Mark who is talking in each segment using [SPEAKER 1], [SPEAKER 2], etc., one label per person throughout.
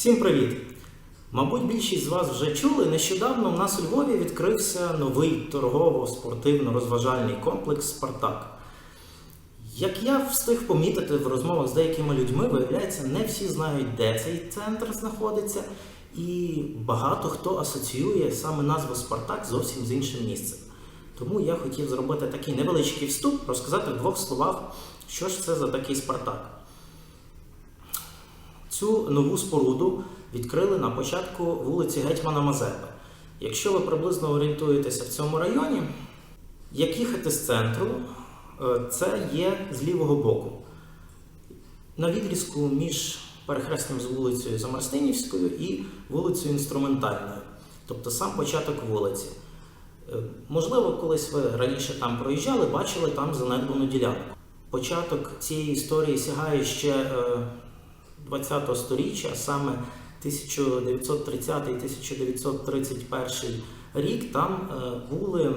[SPEAKER 1] Всім привіт! Мабуть, більшість з вас вже чули, нещодавно у нас у Львові відкрився новий торгово-спортивно-розважальний комплекс Спартак. Як я встиг помітити в розмовах з деякими людьми, виявляється, не всі знають, де цей центр знаходиться, і багато хто асоціює саме назву Спартак зовсім з іншим місцем. Тому я хотів зробити такий невеличкий вступ, розказати в двох словах, що ж це за такий Спартак. Цю нову споруду відкрили на початку вулиці Гетьмана Мазепи. Якщо ви приблизно орієнтуєтеся в цьому районі, як їхати з центру, е, це є з лівого боку. На відрізку між перехресним з вулицею Замарстинівською і вулицею Інструментальною, тобто сам початок вулиці. Е, Можливо, колись ви раніше там проїжджали, бачили там занедбану ділянку. Початок цієї історії сягає ще 20-го сторіччя, а саме 1930-1931 рік, там е, були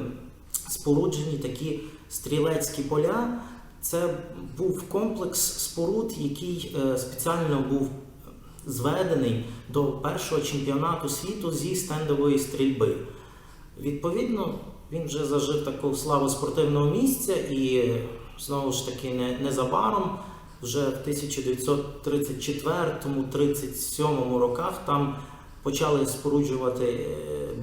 [SPEAKER 1] споруджені такі стрілецькі поля. Це був комплекс споруд, який е, спеціально був зведений до першого чемпіонату світу зі стендової стрільби. Відповідно, він вже зажив таку славу спортивного місця і знову ж таки не, незабаром, вже в 1934-37 роках там почали споруджувати е,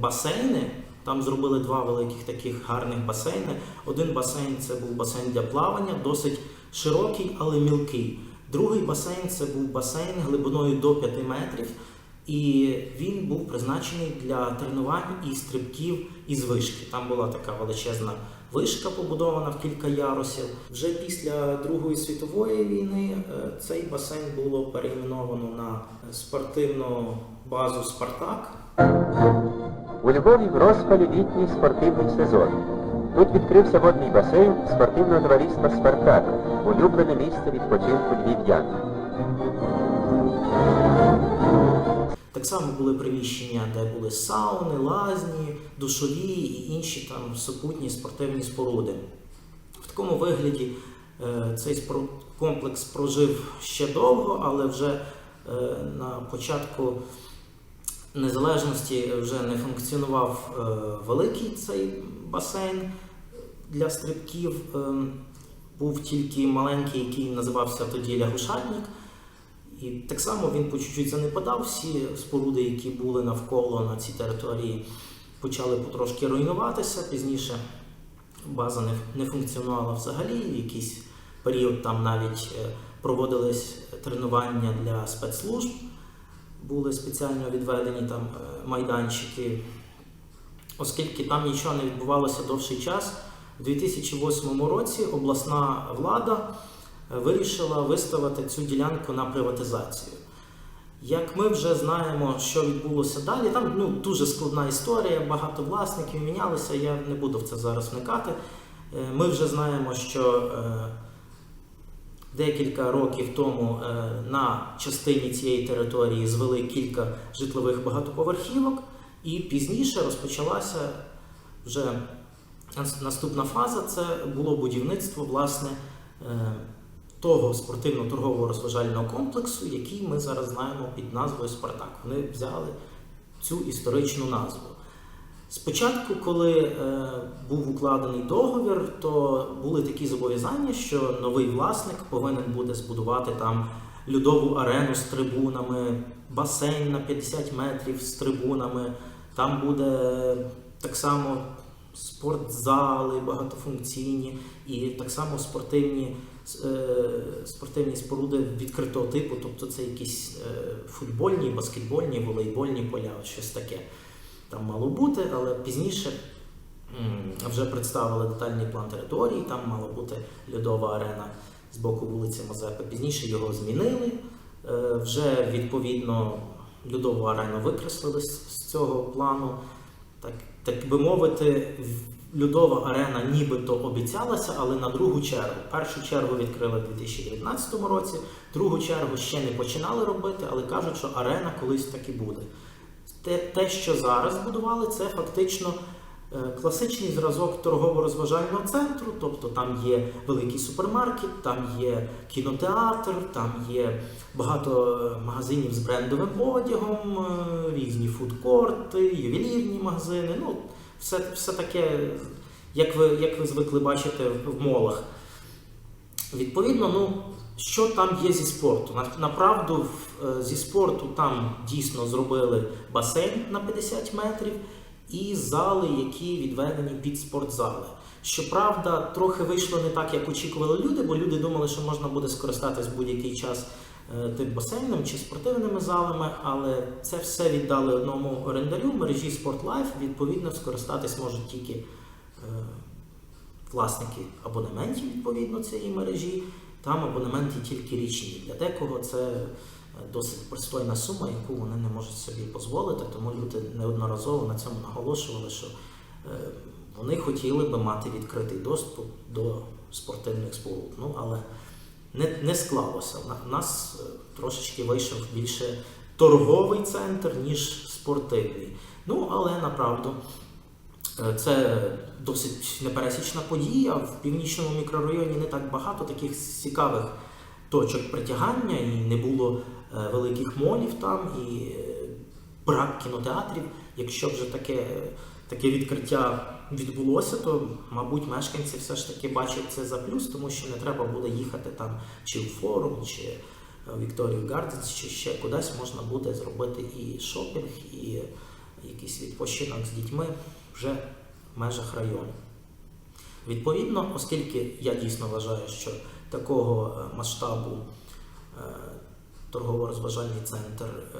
[SPEAKER 1] басейни. Там зробили два великих таких гарних басейни. Один басейн це був басейн для плавання, досить широкий, але мілкий. Другий басейн це був басейн глибиною до 5 метрів, і він був призначений для тренувань і стрибків із вишки. Там була така величезна вишка, побудована в кілька ярусів. Вже після Другої світової війни е, цей басейн було перейменовано на спортивну базу Спартак.
[SPEAKER 2] У Львові в розпалі літній спортивний сезон. Тут відкрився водний басейн спортивного товариства Спартак, улюблене місце відпочинку львів'ян.
[SPEAKER 1] Так само були приміщення, де були сауни, лазні, душові і інші там супутні спортивні споруди. В такому вигляді е, цей комплекс прожив ще довго, але вже е, на початку незалежності вже не функціонував е, великий цей басейн для стрибків. Ем, Був тільки маленький, який називався тоді лягушатник. І так само він по чуть-чуть занепадав. Всі споруди, які були навколо на цій території, почали потрошки руйнуватися. Пізніше база не, не функціонувала взагалі. В якийсь період там навіть е, проводились тренування для спецслужб, були спеціально відведені там е, майданчики. Оскільки там нічого не відбувалося довший час, у 2008 році обласна влада вирішила виставити цю ділянку на приватизацію. Як ми вже знаємо, що відбулося далі, там ну, дуже складна історія, багато власників мінялися, я не буду в це зараз вникати. Е, Ми вже знаємо, що е, декілька років тому е, на частині цієї території звели кілька житлових багатоповерхівок, і пізніше розпочалася вже наступна фаза це було будівництво власне того спортивно-торгового розважального комплексу, який ми зараз знаємо під назвою Спартак. Вони взяли цю історичну назву. Спочатку, коли е, був укладений договір, то були такі зобов'язання, що новий власник повинен буде збудувати там льодову арену з трибунами, басейн на 50 метрів з трибунами. Там буде так само спортзали багатофункційні і так само спортивні, е, спортивні споруди відкритого типу, тобто це якісь е, футбольні, баскетбольні, волейбольні поля, щось таке там мало бути, але пізніше вже представили детальний план території, там мала бути льодова арена з боку вулиці Мазепи. Пізніше його змінили. Е, Вже відповідно льодову арену викреслили з цього плану. Так, так би мовити, льодова арена нібито обіцялася, але на другу чергу. Першу чергу відкрили в 2019 році, другу чергу ще не починали робити, але кажуть, що арена колись таки буде. Те, те, що зараз будували, це фактично е, класичний зразок торгово-розважального центру, тобто там є великий супермаркет, там є кінотеатр, там є багато е, магазинів з брендовим одягом, е, різні фудкорти, ювелірні магазини. Ну, все, все таке, як ви, як ви звикли бачити в, молах. Відповідно, ну, що там є зі спорту? Направду, е, зі спорту там дійсно зробили басейн на 50 метрів і зали, які відведені під спортзали. Щоправда, трохи вийшло не так, як очікували люди, бо люди думали, що можна буде скористатись будь-який час е, тим басейном чи спортивними залами, але це все віддали одному орендарю мережі SportLife. Відповідно, скористатись можуть тільки е, власники абонементів відповідно цієї мережі. Там абонементи тільки річні. Для декого це е, досить пристойна сума, яку вони не можуть собі дозволити, тому люди неодноразово на цьому наголошували, що вони хотіли би мати відкритий доступ до спортивних споруд. Ну, але не, не склалося. У нас е, трошечки вийшов більше торговий центр, ніж спортивний. Ну, але направду. Е, Це досить непересічна подія. В північному мікрорайоні не так багато таких цікавих точок притягання, і не було е, великих молів там, і брак кінотеатрів. Якщо вже таке, таке відкриття відбулося, то, мабуть, мешканці все ж таки бачать це за плюс, тому що не треба буде їхати там чи в форум, чи в Вікторію Гарденс, чи ще кудись можна буде зробити і шопінг, і якийсь відпочинок з дітьми вже в межах району. Відповідно, оскільки я дійсно вважаю, що такого е, масштабу е, торгово-розважальний центр е,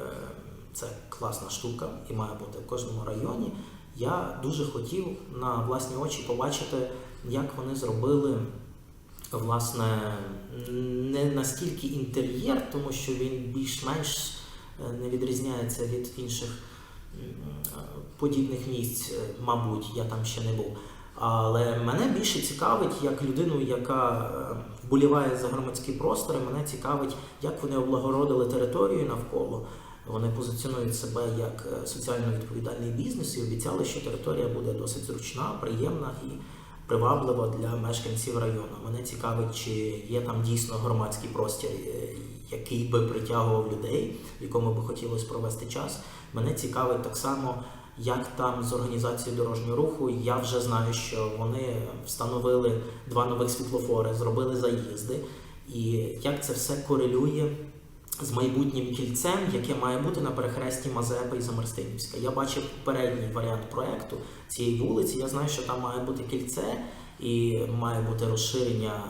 [SPEAKER 1] це класна штука і має бути в кожному районі, я дуже хотів на власні очі побачити, як вони зробили власне не настільки інтер'єр, тому що він більш-менш е, не відрізняється від інших подібних місць, е, мабуть, я там ще не був. Але мене більше цікавить, як людину, яка е, вболіває за громадські простори, мене цікавить, як вони облагородили територію навколо. Вони позиціонують себе як е, соціально відповідальний бізнес і обіцяли, що територія буде досить зручна, приємна і приваблива для мешканців району. Мене цікавить, чи є там дійсно громадський простір, е, який би притягував людей, якому би хотілося провести час. Мене цікавить так само, як там з організацією дорожнього руху. Я вже знаю, що вони встановили два нових світлофори, зробили заїзди, і як це все корелює з майбутнім кільцем, яке має бути на перехресті Мазепи і Замерстинівська. Я бачив попередній варіант проекту цієї вулиці. Я знаю, що там має бути кільце і має бути розширення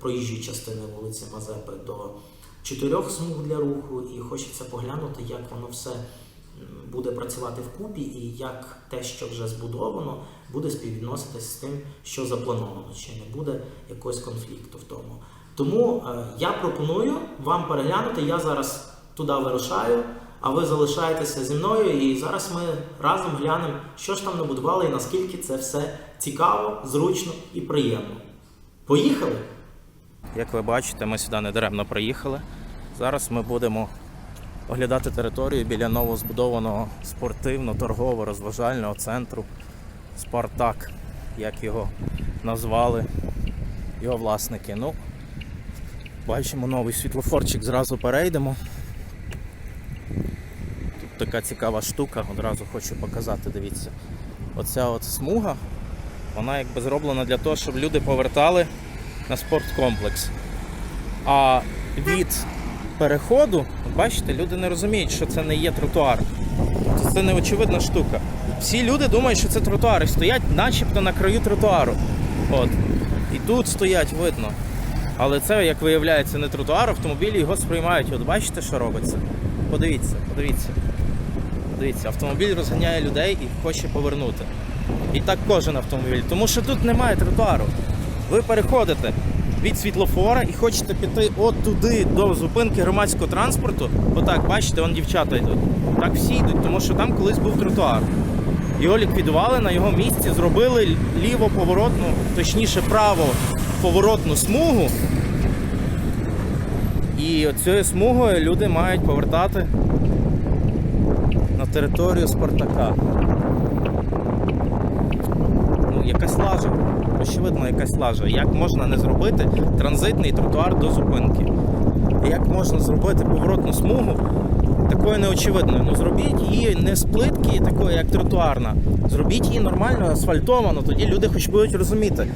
[SPEAKER 1] проїжджої частини вулиці Мазепи до чотирьох смуг для руху. І хочеться поглянути, як воно все буде працювати вкупі, і як те, що вже збудовано, буде співвідноситись з тим, що заплановано, чи не буде якогось конфлікту в тому. Тому е, я пропоную вам переглянути. Я зараз туди вирушаю, а ви залишаєтеся зі мною. І зараз ми разом глянемо, що ж там набудували і наскільки це все цікаво, зручно і приємно. Поїхали! Як ви бачите, ми сюди недаремно приїхали. Зараз ми будемо оглядати територію біля новозбудованого спортивно-торгово-розважального центру Спартак, як його назвали його власники. Ну, бачимо новий світлофорчик, зразу перейдемо. Тут така цікава штука, одразу хочу показати, дивіться. Оця от смуга, вона якби зроблена для того, щоб люди повертали на спорткомплекс. А від переходу, бачите, люди не розуміють, що це не є тротуар. Це неочевидна штука. Всі люди думають, що це тротуари, стоять начебто на краю тротуару. От. І тут стоять, видно. Але це, як виявляється, не тротуар, автомобілі його сприймають. От бачите, що робиться? Подивіться, подивіться. Дивіться, автомобіль розганяє людей і хоче повернути. І так кожен автомобіль. Тому що тут немає тротуару. Ви переходите від світлофора і хочете піти от туди до зупинки громадського транспорту. Отак, бачите, вон дівчата йдуть. Так всі йдуть, тому що там колись був тротуар. Його ліквідували, на його місці зробили ліво поворотну, точніше право поворотну смугу. І цією смугою люди мають повертати на територію Спартака. ну, якась лажа. Очевидно, якась лажа. Як можна не зробити транзитний тротуар до зупинки? Як можна зробити поворотну смугу такою неочевидною? Ну зробіть її не з плитки, такої, як тротуарна. Зробіть її нормально асфальтовано, тоді люди хоч будуть розуміти.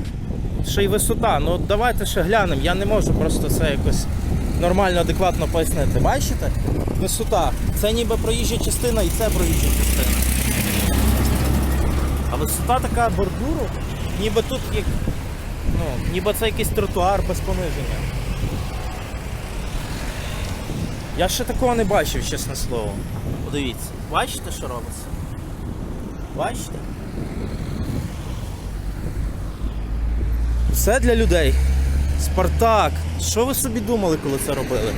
[SPEAKER 1] Ще й висота. Ну давайте ще глянемо. Я не можу просто це якось нормально, адекватно пояснити. Бачите? Висота. Це ніби проїжджа частина і це проїжджа частина. А висота така бордюру, ніби тут як. Ну, ніби це якийсь тротуар без пониження. Я ще такого не бачив, чесне слово. Подивіться. Бачите, що робиться? Бачите? Все для людей. Спартак. Що ви собі думали, коли це робили?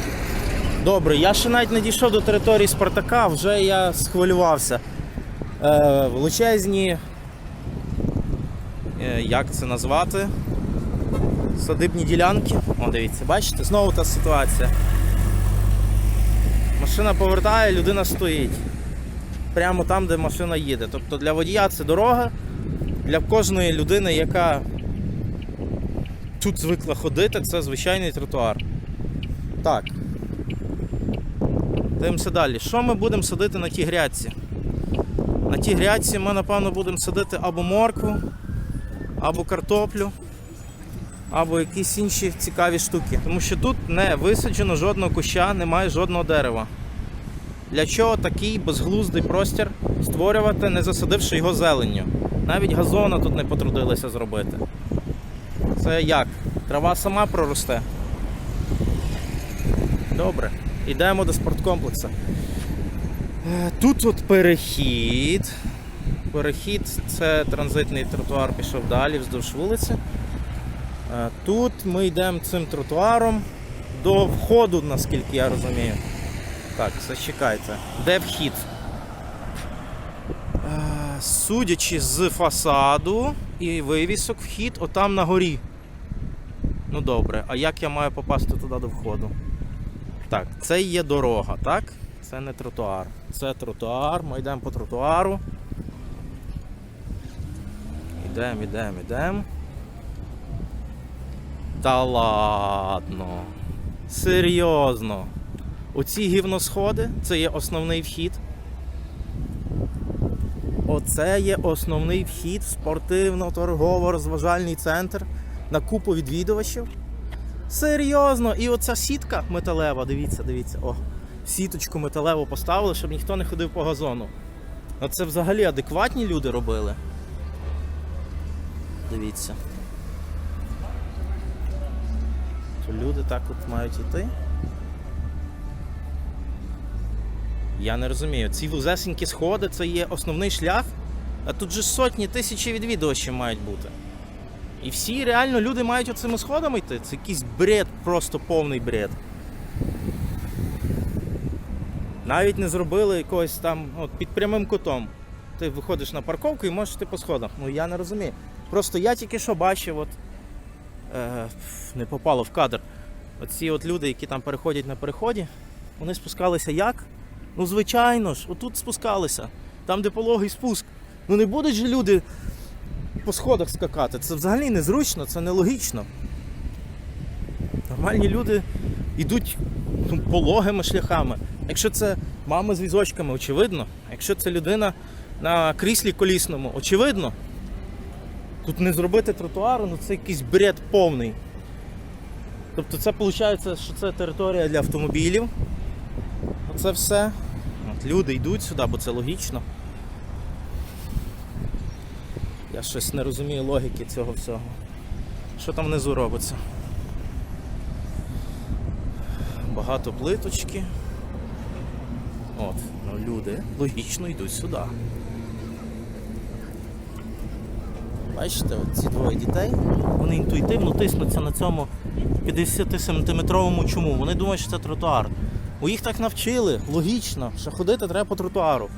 [SPEAKER 1] Добре, я ще навіть не дійшов до території Спартака, вже я схвилювався. Е, величезні. Е, як це назвати? Садибні ділянки. О, дивіться, бачите, знову та ситуація. Машина повертає, людина стоїть. Прямо там, де машина їде. Тобто для водія це дорога, для кожної людини, яка тут звикла ходити, це звичайний тротуар. Так. Дивимося далі. Що ми будемо садити на тій грядці? На тій грядці ми, напевно, будемо садити або моркву, або картоплю, або якісь інші цікаві штуки. Тому що тут не висаджено жодного куща, немає жодного дерева. Для чого такий безглуздий простір створювати, не засадивши його зеленню? Навіть газона тут не потрудилися зробити. Це як? Трава сама проросте. Добре. Йдемо до спорткомплексу. Е, Тут от перехід. Перехід це транзитний тротуар пішов далі вздовж вулиці. Е, Тут ми йдемо цим тротуаром до входу, наскільки я розумію. Так, зачекайте. Де вхід? Е, Судячи з фасаду і вивісок, вхід отам на горі. Ну добре, а як я маю попасти туди до входу? Так, це є дорога, так? Це не тротуар. Це тротуар, ми йдемо по тротуару. Йдемо, йдемо, йдемо. Та ладно. Серйозно. Оці гівносходи це є основний вхід. Оце є основний вхід в спортивно-торгово-розважальний центр на купу відвідувачів. Серйозно, і оця сітка металева, дивіться, дивіться, о, сіточку металеву поставили, щоб ніхто не ходив по газону. Це взагалі адекватні люди робили. Дивіться. То люди так от мають йти. Я не розумію. Ці вузесенькі сходи це є основний шлях, а тут же сотні тисячі відвідувачів мають бути. І всі реально люди мають оцими сходами йти. Це якийсь бред, просто повний бред. Навіть не зробили якогось там от, під прямим кутом. Ти виходиш на парковку і можеш йти по сходах. Ну я не розумію. Просто я тільки що бачив, от, е, не попало в кадр. Оці от люди, які там переходять на переході, вони спускалися як? Ну, звичайно ж, отут спускалися. Там, де пологий спуск. Ну не будуть же люди по сходах скакати. Це взагалі незручно, це нелогічно. Нормальні люди йдуть ну, пологими шляхами. Якщо це мама з візочками, очевидно. Якщо це людина на кріслі колісному, очевидно. Тут не зробити тротуару, ну це якийсь бред повний. Тобто це виходить, що це територія для автомобілів. Оце все. От люди йдуть сюди, бо це логічно. Я щось не розумію логіки цього всього. Що там внизу робиться? Багато плиточки. От, ну люди логічно йдуть сюди. Бачите, ці двоє дітей, вони інтуїтивно тиснуться на цьому 50-сантиметровому чому. Вони думають, що це тротуар. Бо їх так навчили, логічно, що ходити треба по тротуару.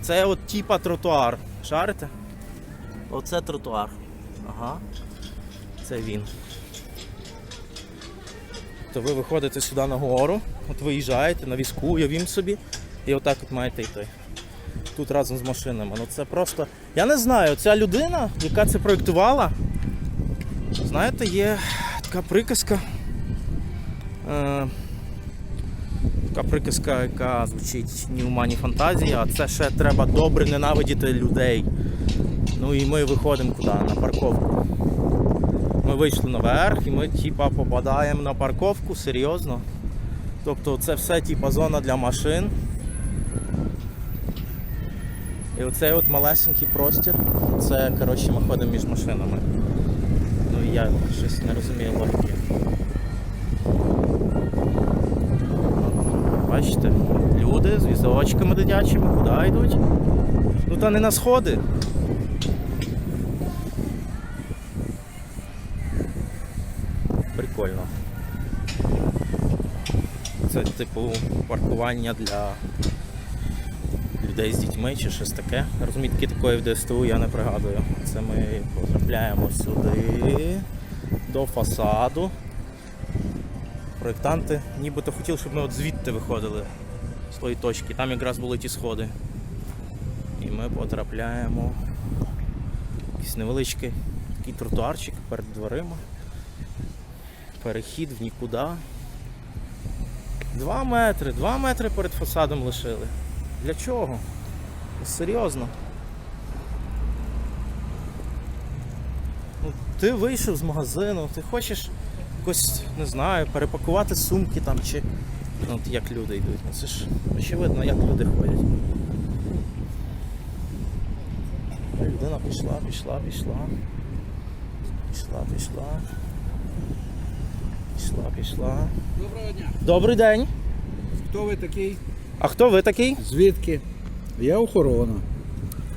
[SPEAKER 1] Це от типа тротуар. Шарите? Оце тротуар. Ага. Це він. То ви виходите сюди на гору, от виїжджаєте на візку, уявім собі, і отак от маєте йти. тут разом з машинами. Ну це просто. Я не знаю, ця людина, яка це проєктувала, знаєте, є така приказка. Е, така приказка, яка звучить ні ума, ні фантазія, а це ще треба добре ненавидіти людей. Ну і ми виходимо куди? На парковку. Ми вийшли наверх і ми типа попадаємо на парковку, серйозно. Тобто це все типа зона для машин. І оцей от малесенький простір, це коротше ми ходимо між машинами. Ну і я щось не розумію логіки. Бачите, люди з візочками дитячими куди йдуть? Ну та не на сходи. Типу паркування для людей з дітьми чи щось таке. Розмітки такої в ДСТУ я не пригадую. Це ми потрапляємо сюди до фасаду. Проєктанти нібито хотіли, щоб ми от звідти виходили з тої точки. Там якраз були ті сходи. І ми потрапляємо якийсь невеличкий такий тротуарчик перед дверима. Перехід в нікуди. Два метри, два метри перед фасадом лишили. Для чого? Серйозно. Ну, ти вийшов з магазину, ти хочеш якось, не знаю, перепакувати сумки там чи. Ну, як люди йдуть. Ну це ж очевидно, як люди ходять. Людина пішла, пішла, пішла. Пішла, пішла. Пішла, пішла.
[SPEAKER 3] Доброго дня.
[SPEAKER 1] Добрий день.
[SPEAKER 3] Хто ви такий?
[SPEAKER 1] А хто ви такий?
[SPEAKER 3] Звідки? Я охорона.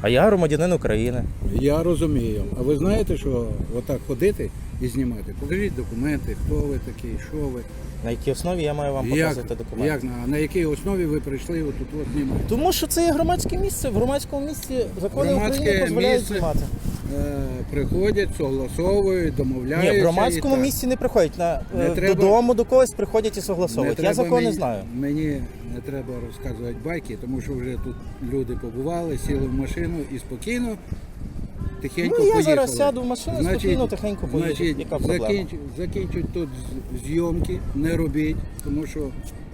[SPEAKER 1] А я громадянин України.
[SPEAKER 3] Я розумію. А ви знаєте, що отак ходити і знімати? Покажіть документи, хто ви такий, що ви.
[SPEAKER 1] На якій основі я маю вам
[SPEAKER 3] Як,
[SPEAKER 1] показувати документи?
[SPEAKER 3] як на, на якій основі ви прийшли отут от знімати?
[SPEAKER 1] Тому що це є громадське місце. В громадському місці закони
[SPEAKER 3] Громадське
[SPEAKER 1] України дозволяють
[SPEAKER 3] місце.
[SPEAKER 1] знімати.
[SPEAKER 3] Е, приходять, согласовують, домовляються.
[SPEAKER 1] Ні, в громадському
[SPEAKER 3] і так.
[SPEAKER 1] місці не приходять. На,
[SPEAKER 3] Не
[SPEAKER 1] е,
[SPEAKER 3] треба-
[SPEAKER 1] Додому до когось приходять і
[SPEAKER 3] Не
[SPEAKER 1] согласовують. Я
[SPEAKER 3] треба
[SPEAKER 1] закон
[SPEAKER 3] мені,
[SPEAKER 1] не знаю.
[SPEAKER 3] Мені не треба розказувати байки, тому що вже тут люди побували, сіли в машину і спокійно, тихенько
[SPEAKER 1] Ну, я
[SPEAKER 3] поїхали.
[SPEAKER 1] зараз сяду в машину, спокійно, тихенько поїду.
[SPEAKER 3] Значить,
[SPEAKER 1] Яка проблема?
[SPEAKER 3] закінч, закінчують тут з- зйомки, не робіть, тому що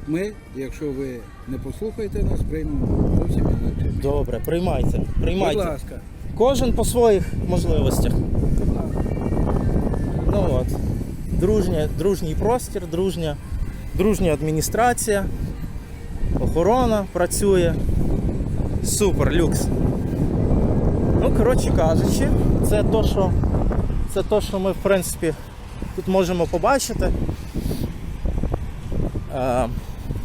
[SPEAKER 3] ми, якщо ви не послухаєте нас, приймемо зовсім інакше.
[SPEAKER 1] Добре, приймайте.
[SPEAKER 3] Будь
[SPEAKER 1] Приймайте.
[SPEAKER 3] ласка.
[SPEAKER 1] Кожен по своїх можливостях. Ну от. Дружня, дружній простір, дружня, дружня адміністрація, охорона працює. Супер, люкс. Ну, коротше кажучи, це то, що, це то, що ми, в принципі, тут можемо побачити.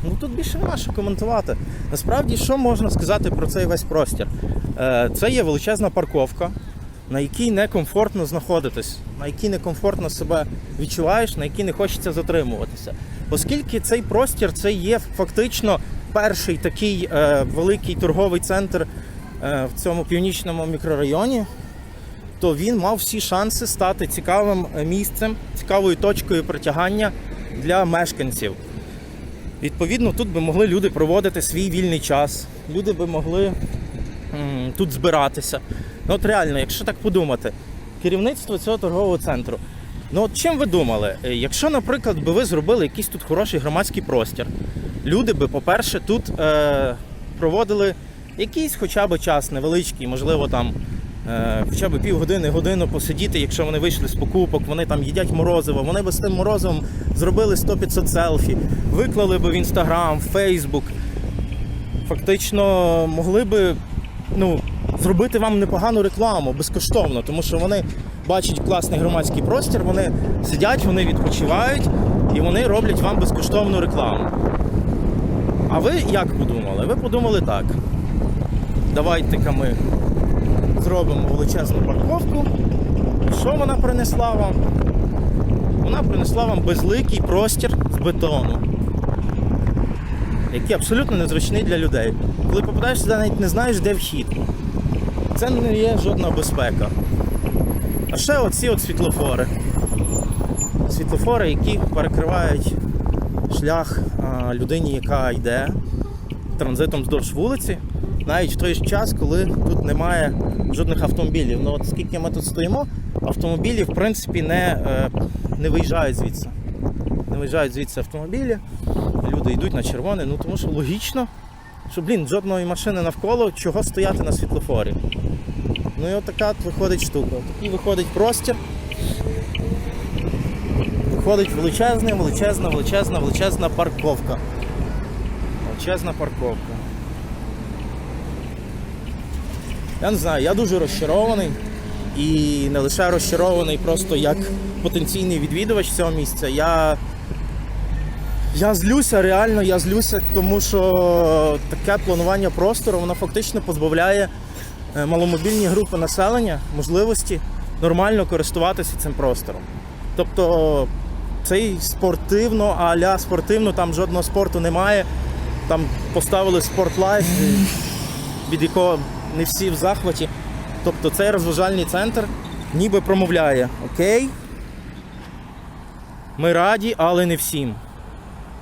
[SPEAKER 1] Ну тут більше нема що коментувати. Насправді, що можна сказати про цей весь простір? Е, це є величезна парковка, на якій некомфортно знаходитись, на якій некомфортно себе відчуваєш, на якій не хочеться затримуватися. Оскільки цей простір це є фактично перший такий е, великий торговий центр е, в цьому північному мікрорайоні, то він мав всі шанси стати цікавим місцем, цікавою точкою притягання для мешканців. Відповідно, тут би могли люди проводити свій вільний час, люди би могли тут збиратися. Ну от реально, якщо так подумати, керівництво цього торгового центру. Ну от чим ви думали? Е, Якщо, наприклад, би ви зробили якийсь тут хороший громадський простір, люди би, по-перше, тут е, проводили якийсь хоча б час невеличкий, можливо, там хоча б півгодини, годину посидіти, якщо вони вийшли з покупок, вони там їдять морозиво, вони би з тим морозивом зробили 100-500 селфі, виклали би в інстаграм, в Фейсбук. Фактично могли би ну, зробити вам непогану рекламу безкоштовно, тому що вони бачать класний громадський простір, вони сидять, вони відпочивають і вони роблять вам безкоштовну рекламу. А ви як подумали? Ви подумали так. Давайте-ка ми зробимо величезну парковку. Що вона принесла вам? Вона принесла вам безликий простір з бетону, який абсолютно незручний для людей. Коли попадаєш сюди, навіть не знаєш, де вхід. Це не є жодна безпека. А ще оці от світлофори. Світлофори, які перекривають шлях людині, яка йде транзитом вздовж вулиці. Навіть в той час, коли тут немає жодних автомобілів. Ну от скільки ми тут стоїмо, автомобілі в принципі не, е, не виїжджають звідси. Не виїжджають звідси автомобілі, люди йдуть на червоне, ну тому що логічно, що, блін, жодної машини навколо, чого стояти на світлофорі. Ну і от така от виходить штука. Такий виходить простір. Виходить величезна, величезна, величезна, величезна парковка. Величезна парковка. Я не знаю, я дуже розчарований. І не лише розчарований просто як потенційний відвідувач цього місця. Я, я злюся, реально я злюся, тому що таке планування простору воно фактично позбавляє е, маломобільні групи населення можливості нормально користуватися цим простором. Тобто цей спортивно, а-ля спортивно, там жодного спорту немає. Там поставили спортлайф, від якого не всі в захваті. Тобто цей розважальний центр ніби промовляє: Окей, ми раді, але не всім.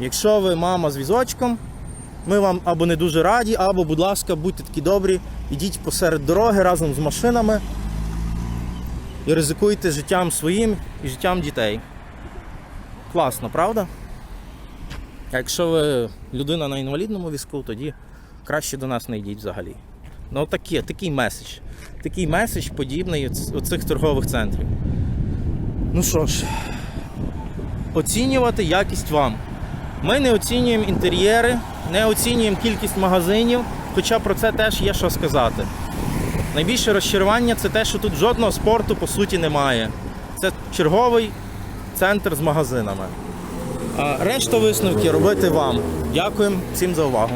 [SPEAKER 1] Якщо ви мама з візочком, ми вам або не дуже раді, або, будь ласка, будьте такі добрі, ідіть посеред дороги разом з машинами і ризикуйте життям своїм і життям дітей. Класно, правда? А якщо ви людина на інвалідному візку, тоді краще до нас не йдіть взагалі. Ну такі, такий меседж. Такий меседж подібний у цих торгових центрів. Ну що ж, оцінювати якість вам. Ми не оцінюємо інтер'єри, не оцінюємо кількість магазинів, хоча про це теж є що сказати. Найбільше розчарування це те, що тут жодного спорту по суті немає. Це черговий центр з магазинами. А решта висновки робити вам. Дякуємо всім за увагу.